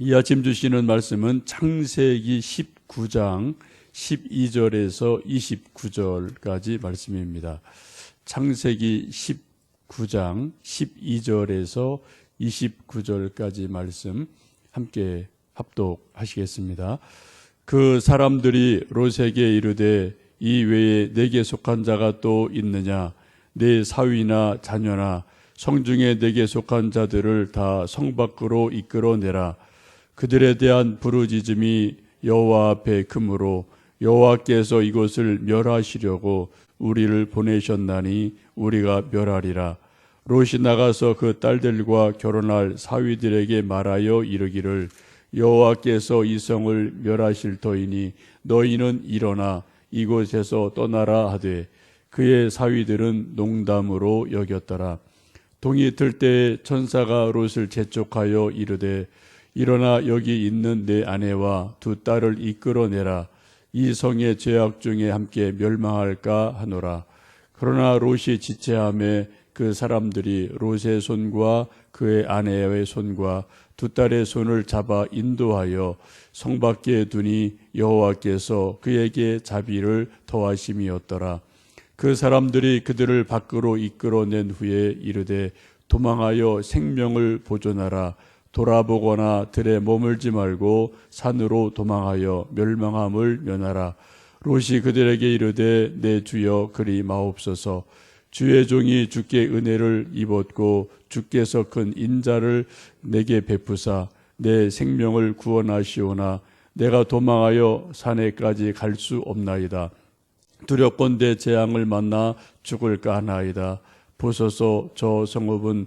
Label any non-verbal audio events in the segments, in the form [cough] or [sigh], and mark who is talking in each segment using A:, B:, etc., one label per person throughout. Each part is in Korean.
A: 이 아침 주시는 말씀은 창세기 19장 12절에서 29절까지 말씀입니다. 창세기 19장 12절에서 29절까지 말씀 함께 합독하시겠습니다. 그 사람들이 롯에게 이르되 이 외에 내게 속한 자가 또 있느냐 내 사위나 자녀나 성중에 내게 속한 자들을 다 성 밖으로 이끌어내라 그들에 대한 부르짖음이 여호와 앞에 크므로 여호와께서 이곳을 멸하시려고 우리를 보내셨나니 우리가 멸하리라. 롯이 나가서 그 딸들과 결혼할 사위들에게 말하여 이르기를 여호와께서 이 성을 멸하실 터이니 너희는 일어나 이곳에서 떠나라 하되 그의 사위들은 농담으로 여겼더라. 동이 틀 때에 천사가 롯을 재촉하여 이르되 일어나 여기 있는 내 아내와 두 딸을 이끌어내라 이 성의 죄악 중에 함께 멸망할까 하노라 그러나 롯이 지체함에 그 사람들이 롯의 손과 그의 아내의 손과 두 딸의 손을 잡아 인도하여 성 밖에 두니 여호와께서 그에게 자비를 더하심이었더라. 그 사람들이 그들을 밖으로 이끌어낸 후에 이르되 도망하여 생명을 보존하라. 돌아보거나 들에 머물지 말고 산으로 도망하여 멸망함을 면하라. 롯이 그들에게 이르되 내 주여 그리 마옵소서. 주의 종이 주께 은혜를 입었고 주께서 큰 인자를 내게 베푸사 내 생명을 구원하시오나 내가 도망하여 산에까지 갈 수 없나이다. 두렵건대 재앙을 만나 죽을까 하나이다. 보소서 저 성읍은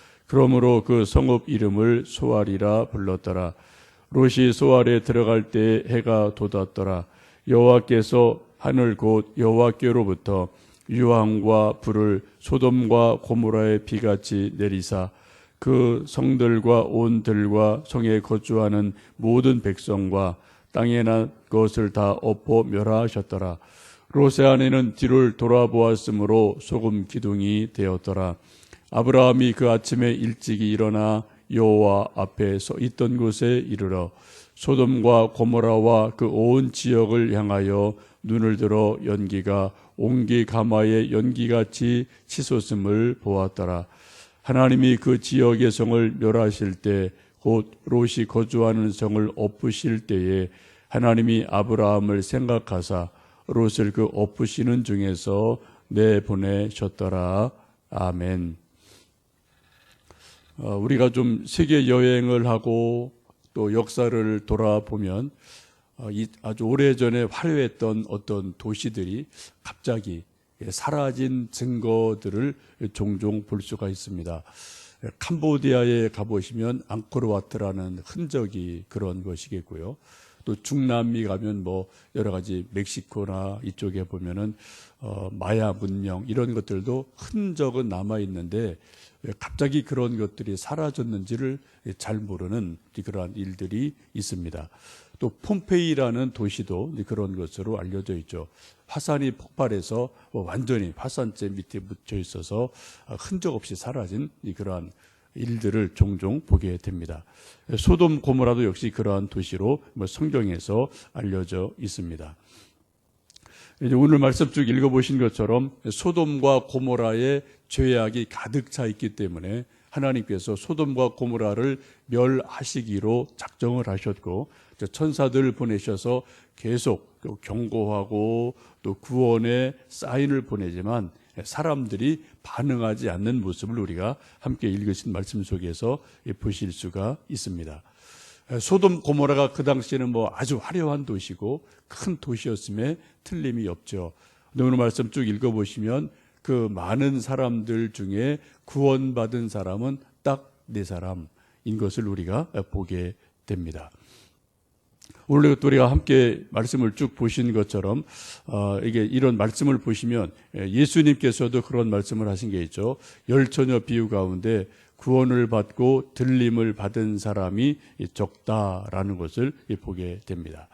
A: 그러므로 그 성읍 이름을 소알이라 불렀더라 롯이 소알에 들어갈 때 해가 돋았더라 여호와께서 하늘 곧 여호와께로부터 유황과 불을 소돔과 고모라의 비같이 내리사 그 성들과 온 들과 성에 거주하는 모든 백성과 땅에 난 것을 다 엎어 멸하셨더라. 롯의 아내는 뒤를 돌아보았으므로 소금 기둥이 되었더라. 아브라함이 그 아침에 일찍이 일어나 여호와 앞에 서 있던 곳에 이르러 소돔과 고모라와 그 온 지역을 향하여 눈을 들어 연기가 옹기 가마의 연기같이 치솟음을 보았더라. 하나님이 그 지역의 성을 멸하실 때 곧 롯이 거주하는 성을 엎으실 때에 하나님이 아브라함을 생각하사 롯을 그 엎으시는 중에서 내보내셨더라. 아멘. 어, 우리가 좀 세계 여행을 하고 또 역사를 돌아보면 어, 아주 오래전에 화려했던 어떤 도시들이 갑자기 사라진 증거들을 종종 볼 수가 있습니다. 캄보디아에 가보시면 앙코르와트라는 흔적이 그런 것이겠고요. 또 중남미 가면 뭐 여러 가지 멕시코나 이쪽에 보면은 어, 마야 문명 이런 것들도 흔적은 남아 있는데 왜 갑자기 그런 것들이 사라졌는지를 잘 모르는 그러한 일들이 있습니다. 또 폼페이라는 도시도 그런 것으로 알려져 있죠. 화산이 폭발해서 뭐 완전히 화산재 밑에 묻혀 있어서 흔적 없이 사라진 그러한 일들을 종종 보게 됩니다. 소돔 고모라도 역시 그러한 도시로 뭐 성경에서 알려져 있습니다. 이제 오늘 말씀 쭉 읽어보신 것처럼 소돔과 고모라의 죄악이 가득 차 있기 때문에 하나님께서 소돔과 고모라를 멸하시기로 작정을 하셨고 천사들을 보내셔서 계속 경고하고 또 구원의 사인을 보내지만 사람들이 반응하지 않는 모습을 우리가 함께 읽으신 말씀 속에서 보실 수가 있습니다. 소돔 고모라가 그 당시에는 뭐 아주 화려한 도시고 큰 도시였음에 틀림이 없죠. 오늘 말씀 쭉 읽어보시면 그 많은 사람들 중에 구원받은 사람은 딱 네 사람인 것을 우리가 보게 됩니다. 오늘 또 우리가 함께 말씀을 쭉 보신 것처럼 어, 이게 이런 말씀을 보시면 예, 예수님께서도 그런 말씀을 하신 게 있죠. 열 처녀 비유 가운데 구원을 받고 들림을 받은 사람이 적다라는 것을 보게 됩니다.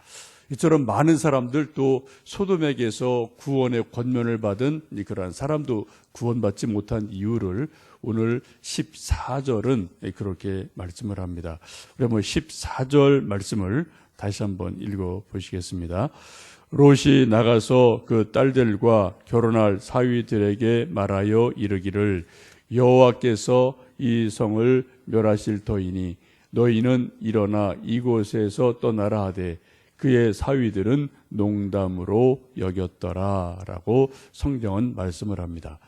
A: 이처럼 많은 사람들 또 소돔에게서 구원의 권면을 받은 그러한 사람도 구원받지 못한 이유를 오늘 14절은 그렇게 말씀을 합니다. 그러면 14절 말씀을 다시 한번 읽어 보시겠습니다. 롯이 나가서 그 딸들과 결혼할 사위들에게 말하여 이르기를 여호와께서 이 성을 멸하실 터이니 너희는 일어나 이곳에서 떠나라 하되 그의 사위들은 농담으로 여겼더라라고 성경은 말씀을 합니다.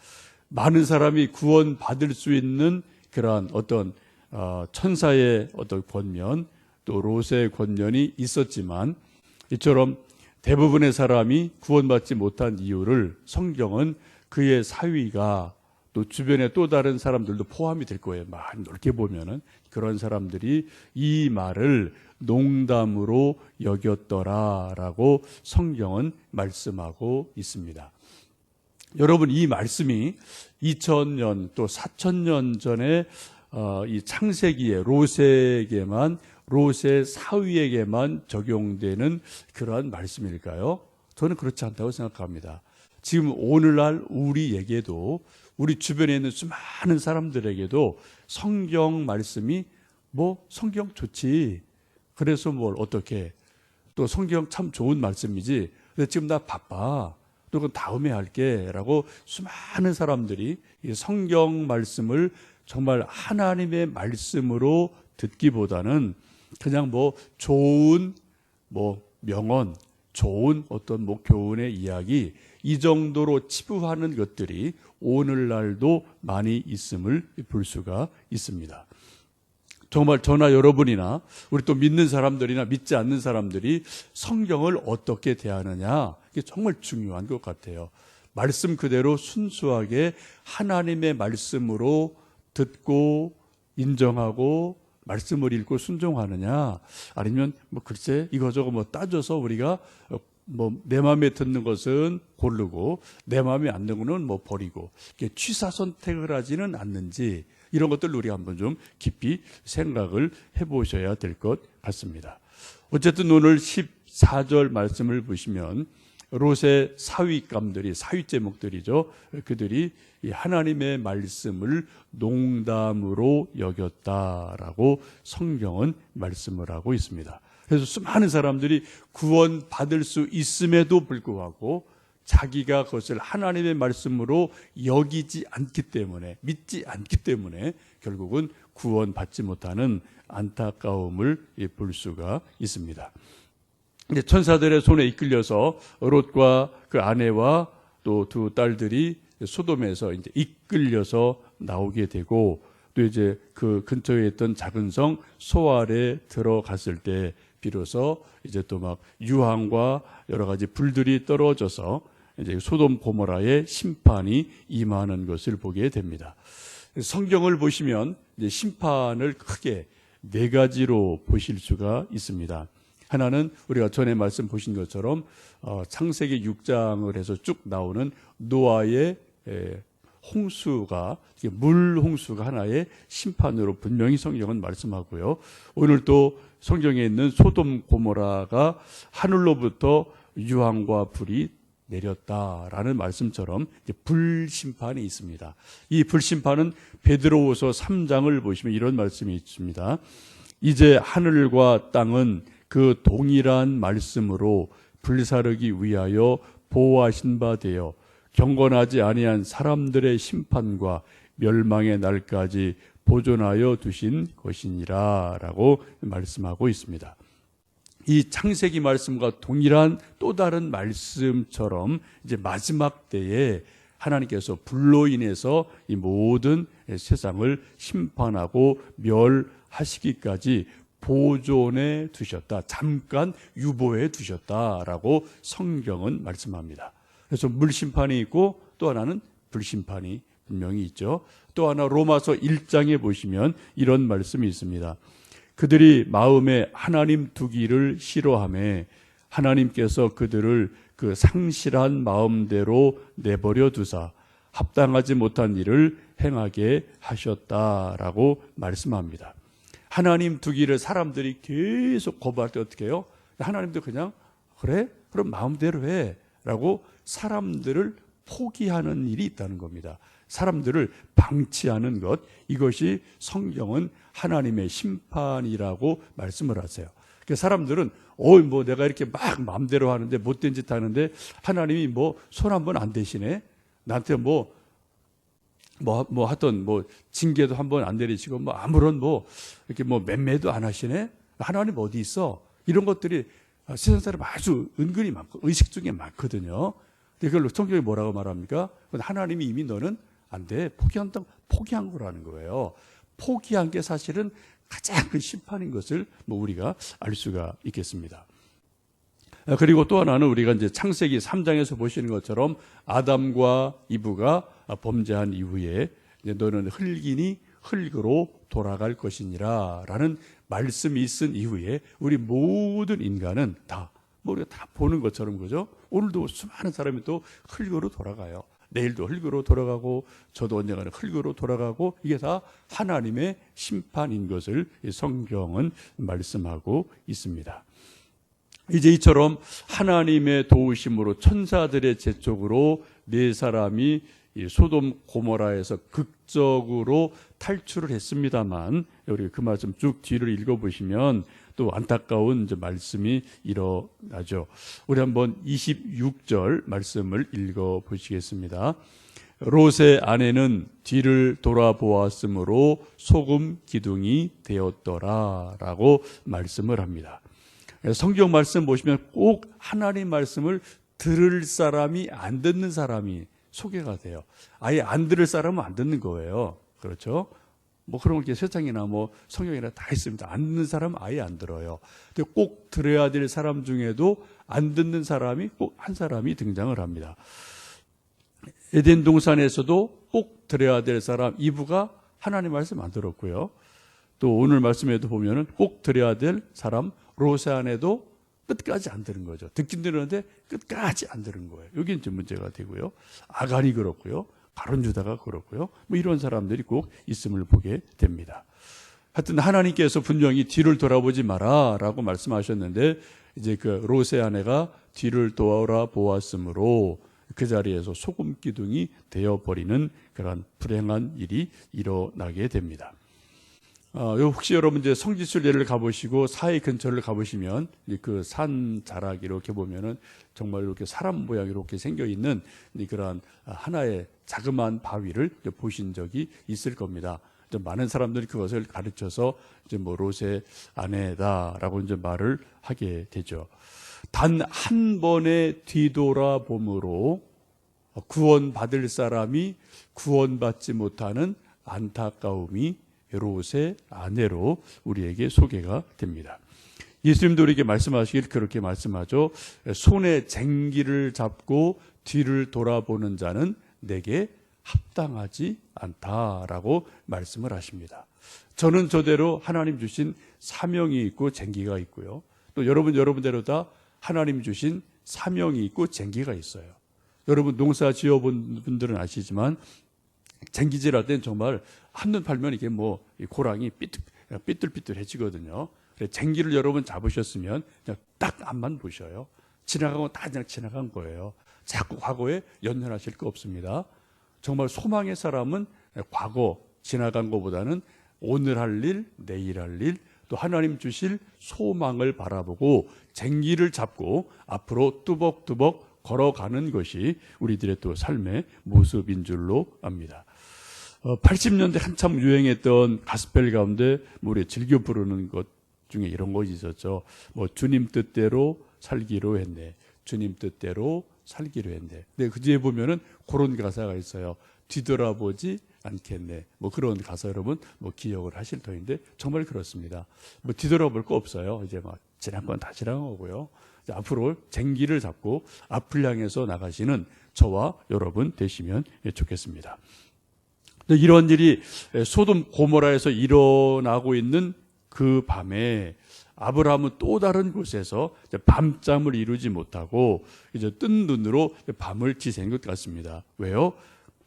A: 많은 사람이 구원 받을 수 있는 그러한 어떤 어, 천사의 어떤 권면 또 롯의 권면이 있었지만 이처럼 대부분의 사람이 구원받지 못한 이유를 성경은 그의 사위가 또 주변에 또 다른 사람들도 포함이 될 거예요. 많이 넓게 보면은 그런 사람들이 이 말을 농담으로 여겼더라라고 성경은 말씀하고 있습니다. 여러분 이 말씀이 2000년 또 4000년 전에 어, 이 창세기에 롯에게만 롯의 사위에게만 적용되는 그러한 말씀일까요? 저는 그렇지 않다고 생각합니다. 지금 오늘날 우리에게도 우리 주변에 있는 수많은 사람들에게도 성경 말씀이 뭐 성경 좋지. 그래서 뭘 어떻게 또 성경 참 좋은 말씀이지. 근데 지금 나 바빠. 또 그건 다음에 할게라고 수많은 사람들이 이 성경 말씀을 정말 하나님의 말씀으로 듣기보다는 그냥 뭐 좋은 뭐 명언, 좋은 어떤 뭐 교훈의 이야기 이 정도로 치부하는 것들이 오늘날도 많이 있음을 볼 수가 있습니다. 정말 저나 여러분이나 우리 또 믿는 사람들이나 믿지 않는 사람들이 성경을 어떻게 대하느냐 이게 정말 중요한 것 같아요. 말씀 그대로 순수하게 하나님의 말씀으로 듣고 인정하고 말씀을 읽고 순종하느냐 아니면 뭐 글쎄 이거저거 뭐 따져서 우리가 뭐내 마음에 듣는 것은 고르고 내 마음에 안 드는 거는 뭐 버리고 취사 선택을 하지는 않는지 이런 것들 우리가 한번 좀 깊이 생각을 해보셔야 될 것 같습니다. 어쨌든 오늘 14절 말씀을 보시면 롯의 사위감들이 사위 제목들이죠. 그들이 하나님의 말씀을 농담으로 여겼다라고 성경은 말씀을 하고 있습니다. 그래서 수많은 사람들이 구원 받을 수 있음에도 불구하고 자기가 그것을 하나님의 말씀으로 여기지 않기 때문에 믿지 않기 때문에 결국은 구원받지 못하는 안타까움을 볼 수가 있습니다. 이제 천사들의 손에 이끌려서 롯과 그 아내와 또 두 딸들이 소돔에서 이제 이끌려서 나오게 되고 또 이제 그 근처에 있던 작은 성 소알에 들어갔을 때 비로소 이제 또 막 유황과 여러 가지 불들이 떨어져서 이제 소돔 고모라의 심판이 임하는 것을 보게 됩니다. 성경을 보시면 이제 심판을 크게 네 가지로 보실 수가 있습니다. 하나는 우리가 전에 말씀 보신 것처럼 어, 창세기 6장을 해서 쭉 나오는 노아의 에, 홍수가 물 홍수가 하나의 심판으로 분명히 성경은 말씀하고요. 오늘 또 성경에 있는 소돔 고모라가 하늘로부터 유황과 불이 내렸다라는 말씀처럼 불심판이 있습니다. 이 불심판은 베드로후서 3장을 보시면 이런 말씀이 있습니다. 이제 하늘과 땅은 그 동일한 말씀으로 불사르기 위하여 보호하신 바 되어 경건하지 아니한 사람들의 심판과 멸망의 날까지 보존하여 두신 것이니라라고 말씀하고 있습니다. 이 창세기 말씀과 동일한 또 다른 말씀처럼 이제 마지막 때에 하나님께서 불로 인해서 이 모든 세상을 심판하고 멸하시기까지 보존해 두셨다. 잠깐 유보해 두셨다라고 성경은 말씀합니다. 그래서 물심판이 있고 또 하나는 불심판이 분명히 있죠. 또 하나 로마서 1장에 보시면 이런 말씀이 있습니다. 그들이 마음에 하나님 두기를 싫어함에 하나님께서 그들을 그 상실한 마음대로 내버려 두사 합당하지 못한 일을 행하게 하셨다라고 말씀합니다. 하나님 두기를 사람들이 계속 거부할 때 어떻게 해요? 하나님도 그냥 그래? 그럼 마음대로 해. 라고 사람들을 포기하는 일이 있다는 겁니다. 사람들을 방치하는 것, 이것이 성경은 하나님의 심판이라고 말씀을 하세요. 그 사람들은 어이 뭐 내가 이렇게 막 마음대로 하는데 못된 짓 하는데 하나님이 뭐 손 한 번 안 대시네. 나한테 뭐 뭐, 뭐 하던 뭐 징계도 한 번 안 내리시고 뭐 아무런 뭐 이렇게 뭐 맴매도 안 하시네. 하나님 어디 있어? 이런 것들이 세상 사람 아주 은근히 많고 의식 중에 많거든요. 근데 그걸 성경이 뭐라고 말합니까? 하나님이 이미 너는 안 돼. 포기한다. 포기한 거라는 거예요. 포기한 게 사실은 가장 큰 심판인 것을 뭐 우리가 알 수가 있겠습니다. 아, 그리고 또 하나는 우리가 이제 창세기 3장에서 보시는 것처럼 아담과 이브가 범죄한 이후에 너는 흙이니 흙으로 돌아갈 것이니라 라는 말씀이 있은 이후에 우리 모든 인간은 다, 뭐 우리가 다 보는 것처럼 그죠? 오늘도 수많은 사람이 또 흙으로 돌아가요. 내일도 흙으로 돌아가고 저도 언젠가는 흙으로 돌아가고 이게 다 하나님의 심판인 것을 성경은 말씀하고 있습니다. 이제 이처럼 하나님의 도우심으로 천사들의 재촉으로 네 사람이 소돔 고모라에서 극적으로 탈출을 했습니다만 우리 그 말씀 쭉 뒤를 읽어보시면 또 안타까운 이제 말씀이 일어나죠. 우리 한번 26절 말씀을 읽어보시겠습니다. 롯의 아내는 뒤를 돌아보았으므로 소금 기둥이 되었더라라고 말씀을 합니다. 성경 말씀 보시면 꼭 하나님 말씀을 들을 사람이 안 듣는 사람이 소개가 돼요. 아예 안 들을 사람은 안 듣는 거예요. 그렇죠? 뭐 그런 게 세상이나 뭐 성경이나 다 있습니다. 안 듣는 사람은 아예 안 들어요. 근데 꼭 들어야 될 사람 중에도 안 듣는 사람이 꼭 한 사람이 등장을 합니다. 에덴 동산에서도 꼭 들어야 될 사람 이브가 하나님 말씀 안 들었고요. 또 오늘 말씀에도 보면은 꼭 들어야 될 사람 로세 안에도 끝까지 안 들은 거죠. 듣긴 들었는데 끝까지 안 들은 거예요. 여기 이제 문제가 되고요. 아간이 그렇고요. 가론 유다가 그렇고요. 뭐 이런 사람들이 꼭 있음을 보게 됩니다. 하여튼 하나님께서 분명히 뒤를 돌아보지 마라라고 말씀하셨는데 이제 그 로세 아내가 뒤를 돌아보았으므로 그 자리에서 소금 기둥이 되어 버리는 그런 불행한 일이 일어나게 됩니다. 어, 혹시 여러분 이제 성지순례를 가보시고 사해 근처를 가보시면 그 산 자락 이렇게 보면은 정말 이렇게 사람 모양 이렇게 생겨 있는 그러한 하나의 자그마한 바위를 보신 적이 있을 겁니다. 많은 사람들이 그것을 가르쳐서 이제 뭐 롯의 아내다라고 이제 말을 하게 되죠. 단 한 번의 뒤돌아봄으로 구원받을 사람이 구원받지 못하는 안타까움이 롯의 아내로 우리에게 소개가 됩니다. 예수님도 우리에게 말씀하시길 그렇게 말씀하죠. 손에 쟁기를 잡고 뒤를 돌아보는 자는 내게 합당하지 않다라고 말씀을 하십니다. 저는 저대로 하나님 주신 사명이 있고 쟁기가 있고요. 또 여러분 여러분대로 다 하나님 주신 사명이 있고 쟁기가 있어요. 여러분 농사 지어본 분들은 아시지만 쟁기질할 땐 정말 한눈 팔면 이게 뭐 고랑이 삐뚤, 삐뚤삐뚤해지거든요. 쟁기를 여러분 잡으셨으면 그냥 딱 앞만 보셔요. 지나가고 다 그냥 지나간 거예요. 자꾸 과거에 연연하실 거 없습니다. 정말 소망의 사람은 과거 지나간 것보다는 오늘 할 일, 내일 할 일, 또 하나님 주실 소망을 바라보고 쟁기를 잡고 앞으로 뚜벅뚜벅 걸어가는 것이 우리들의 또 삶의 모습인 줄로 압니다. 80년대 어, 한참 유행했던 가스펠 가운데 우리 즐겨 부르는 것 중에 이런 것이 있었죠. 뭐 주님 뜻대로 살기로 했네. 주님 뜻대로 살기로 했네. 근데 그 뒤에 보면은 그런 가사가 있어요. 뒤돌아보지 않겠네. 뭐 그런 가사 여러분 뭐 기억을 하실 터인데 정말 그렇습니다. 뭐 뒤돌아볼 거 없어요. 이제 막 지난 건 다 지난 거고요. 앞으로 쟁기를 잡고 앞을 향해서 나가시는 저와 여러분 되시면 좋겠습니다. 이런 일이 소돔 고모라에서 일어나고 있는 그 밤에 아브라함은 또 다른 곳에서 밤잠을 이루지 못하고 이제 뜬 눈으로 밤을 지새는 것 같습니다. 왜요?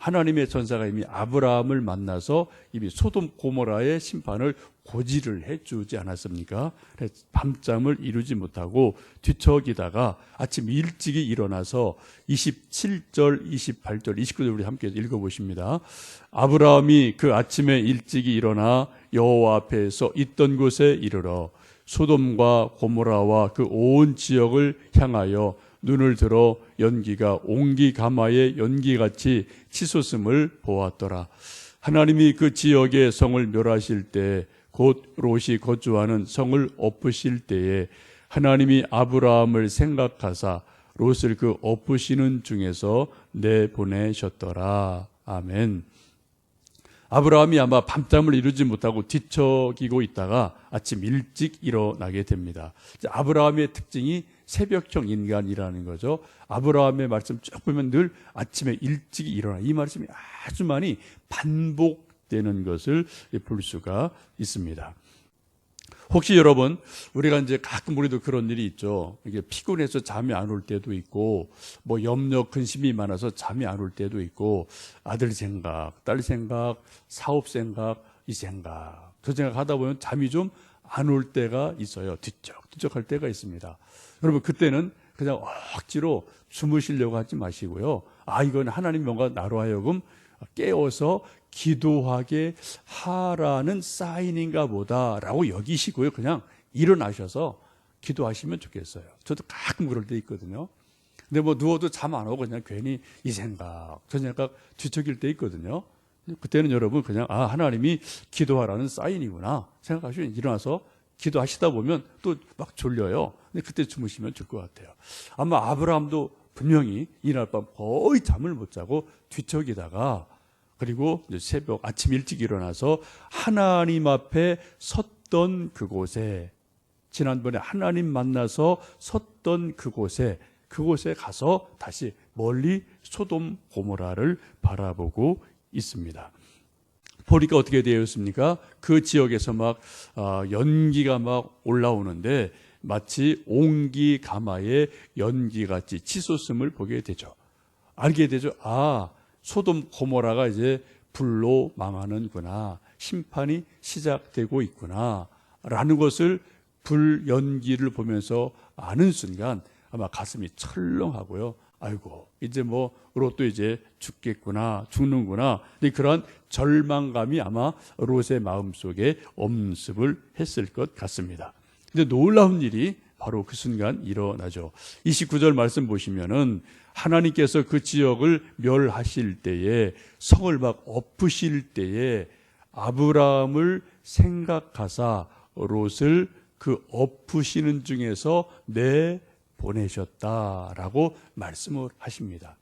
A: 하나님의 전사가 이미 아브라함을 만나서 이미 소돔 고모라의 심판을 고지를 해주지 않았습니까? 밤잠을 이루지 못하고 뒤척이다가 아침 일찍이 일어나서 27절, 28절, 29절 우리 함께 읽어보십니다. 아브라함이 그 아침에 일찍이 일어나 여호와 앞에서 있던 곳에 이르러 소돔과 고모라와 그 온 지역을 향하여 눈을 들어 연기가 옹기 가마의 연기같이 치솟음을 보았더라. 하나님이 그 지역의 성을 멸하실 때 곧 롯이 거주하는 성을 엎으실 때에 하나님이 아브라함을 생각하사 롯을 그 엎으시는 중에서 내보내셨더라. 아멘. 아브라함이 아마 밤잠을 이루지 못하고 뒤척이고 있다가 아침 일찍 일어나게 됩니다. 아브라함의 특징이 새벽형 인간이라는 거죠. 아브라함의 말씀 쭉 보면 늘 아침에 일찍 일어나. 이 말씀이 아주 많이 반복되는 것을 볼 수가 있습니다. 혹시 여러분, 우리가 이제 가끔 우리도 그런 일이 있죠. 이게 피곤해서 잠이 안 올 때도 있고, 뭐 염려, 근심이 많아서 잠이 안 올 때도 있고, 아들 생각, 딸 생각, 사업 생각, 이 생각, 저 생각 하다 보면 잠이 좀 안 올 때가 있어요. 뒤척, 뒤척할 때가 있습니다. 여러분, 그때는 그냥 억지로 주무시려고 하지 마시고요. 아, 이건 하나님 뭔가 나로 하여금 깨워서 기도하게 하라는 사인인가 보다라고 여기시고요. 그냥 일어나셔서 기도하시면 좋겠어요. 저도 가끔 그럴 때 있거든요. 근데 뭐 누워도 잠 안 오고 그냥 괜히 이 생각, 저 생각 뒤척일 때 있거든요. 그때는 여러분 그냥 아, 하나님이 기도하라는 사인이구나 생각하시고 일어나서 기도하시다 보면 또 막 졸려요. 근데 그때 주무시면 좋을 것 같아요. 아마 아브라함도 분명히 이날 밤 거의 잠을 못 자고 뒤척이다가 그리고 새벽 아침 일찍 일어나서 하나님 앞에 섰던 그곳에 지난번에 하나님 만나서 섰던 그곳에 그곳에 가서 다시 멀리 소돔 고모라를 바라보고 있습니다. 보니까 어떻게 되어 있습니까? 그 지역에서 막 아, 연기가 막 올라오는데 마치 옹기 가마의 연기같이 치솟음을 보게 되죠. 알게 되죠. 아, 소돔 고모라가 이제 불로 망하는구나. 심판이 시작되고 있구나. 라는 것을 불 연기를 보면서 아는 순간 아마 가슴이 철렁하고요. 아이고, 이제 뭐, 롯도 이제 죽겠구나, 죽는구나. 그런 절망감이 아마 롯의 마음 속에 엄습을 했을 것 같습니다. 근데 놀라운 일이 바로 그 순간 일어나죠. 29절 말씀 보시면은 하나님께서 그 지역을 멸하실 때에 성을 막 엎으실 때에 아브라함을 생각하사 롯을 그 엎으시는 중에서 내 보내셨다라고 말씀을 하십니다.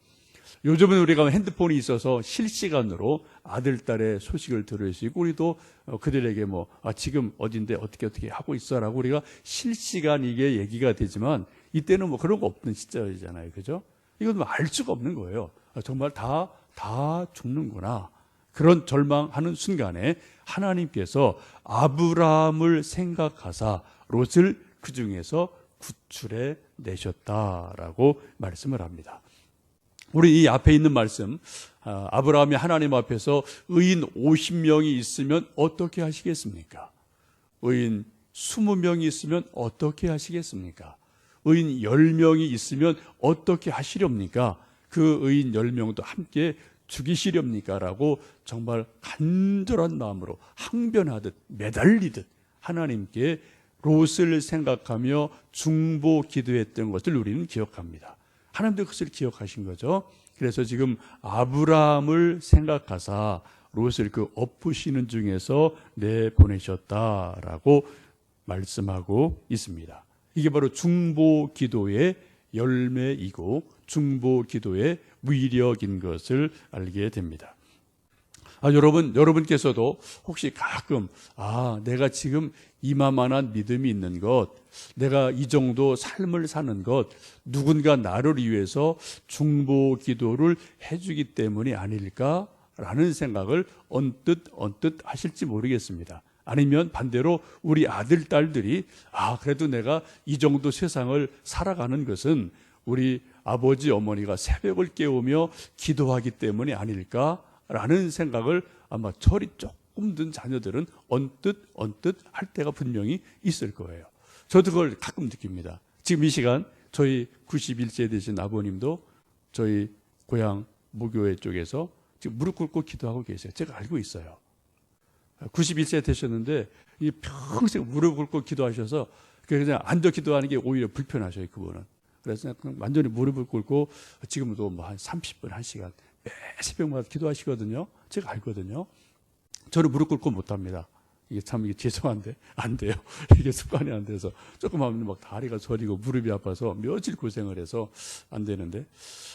A: 요즘은 우리가 핸드폰이 있어서 실시간으로 아들, 딸의 소식을 들을 수 있고, 우리도 어, 그들에게 뭐, 아, 지금 어딘데 어떻게 어떻게 하고 있어 라고 우리가 실시간 이게 얘기가 되지만, 이때는 뭐 그런 거 없는 시절이잖아요. 그죠? 이건 뭐 알 수가 없는 거예요. 아, 정말 다, 다 죽는구나. 그런 절망하는 순간에 하나님께서 아브라함을 생각하사 롯을 그 중에서 구출해 내셨다라고 말씀을 합니다. 우리 이 앞에 있는 말씀, 아, 아브라함이 하나님 앞에서 의인 50명이 있으면 어떻게 하시겠습니까? 의인 20명이 있으면 어떻게 하시겠습니까? 의인 10명이 있으면 어떻게 하시렵니까? 그 의인 10명도 함께 죽이시렵니까? 라고 정말 간절한 마음으로 항변하듯 매달리듯 하나님께 롯을 생각하며 중보 기도했던 것을 우리는 기억합니다. 하나님도 그것을 기억하신 거죠. 그래서 지금 아브라함을 생각하사 롯을 그 엎으시는 중에서 내보내셨다라고 말씀하고 있습니다. 이게 바로 중보 기도의 열매이고 중보 기도의 위력인 것을 알게 됩니다. 아, 여러분, 여러분께서도 혹시 가끔, 아, 내가 지금 이마만한 믿음이 있는 것, 내가 이 정도 삶을 사는 것, 누군가 나를 위해서 중보 기도를 해주기 때문이 아닐까라는 생각을 언뜻, 언뜻 하실지 모르겠습니다. 아니면 반대로 우리 아들, 딸들이 아, 그래도 내가 이 정도 세상을 살아가는 것은 우리 아버지, 어머니가 새벽을 깨우며 기도하기 때문이 아닐까라는 생각을 아마 철이 조 금든 자녀들은 언뜻, 언뜻 할 때가 분명히 있을 거예요. 저도 그걸 가끔 느낍니다. 지금 이 시간 저희 91세 되신 아버님도 저희 고향 무교회 쪽에서 지금 무릎 꿇고 기도하고 계세요. 제가 알고 있어요. 91세 되셨는데 이 평생 무릎 꿇고 기도하셔서 그냥 앉아 기도하는 게 오히려 불편하셔요. 그분은. 그래서 그냥 완전히 무릎을 꿇고 지금도 뭐 한 30분, 1시간 매 새벽마다 기도하시거든요. 제가 알거든요. 저는 무릎 꿇고 못 합니다. 이게 참 이게 죄송한데 안 돼요. [laughs] 이게 습관이 안 돼서 조금 하면 막 다리가 저리고 무릎이 아파서 며칠 고생을 해서 안 되는데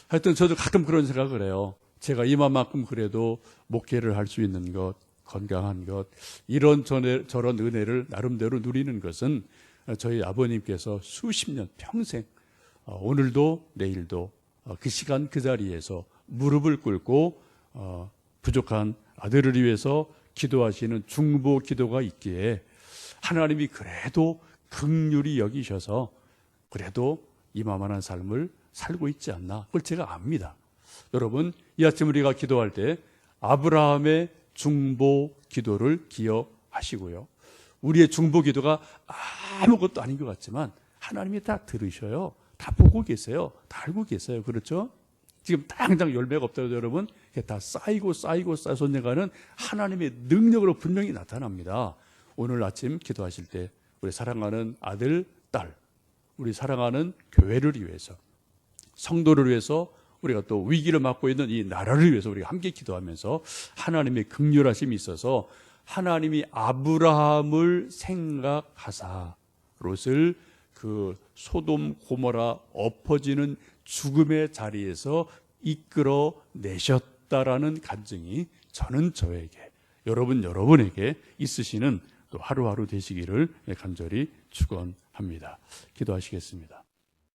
A: 하여튼 저도 가끔 그런 생각을 해요. 제가 이만큼 그래도 목회를 할 수 있는 것, 건강한 것, 이런 전에, 저런 은혜를 나름대로 누리는 것은 저희 아버님께서 수십 년 평생 어, 오늘도 내일도 어, 그 시간 그 자리에서 무릎을 꿇고 어, 부족한 아들을 위해서 기도하시는 중보 기도가 있기에 하나님이 그래도 극률이 여기셔서 그래도 이만한 삶을 살고 있지 않나 그걸 제가 압니다. 여러분 이 아침 우리가 기도할 때 아브라함의 중보 기도를 기억하시고요. 우리의 중보 기도가 아무것도 아닌 것 같지만 하나님이 다 들으셔요. 다 보고 계세요. 다 알고 계세요. 그렇죠? 지금 당장 열매가 없다고 여러분 이게 다 쌓이고 쌓이고 쌓여서 내가는 하나님의 능력으로 분명히 나타납니다. 오늘 아침 기도하실 때 우리 사랑하는 아들, 딸, 우리 사랑하는 교회를 위해서 성도를 위해서 우리가 또 위기를 맞고 있는 이 나라를 위해서 우리가 함께 기도하면서 하나님의 극률하심이 있어서 하나님이 아브라함을 생각하사 롯을 그 소돔 고모라 엎어지는 죽음의 자리에서 이끌어 내셨다라는 간증이 저는 저에게 여러분 여러분에게 있으시는 또 하루하루 되시기를 간절히 축원합니다. 기도하시겠습니다.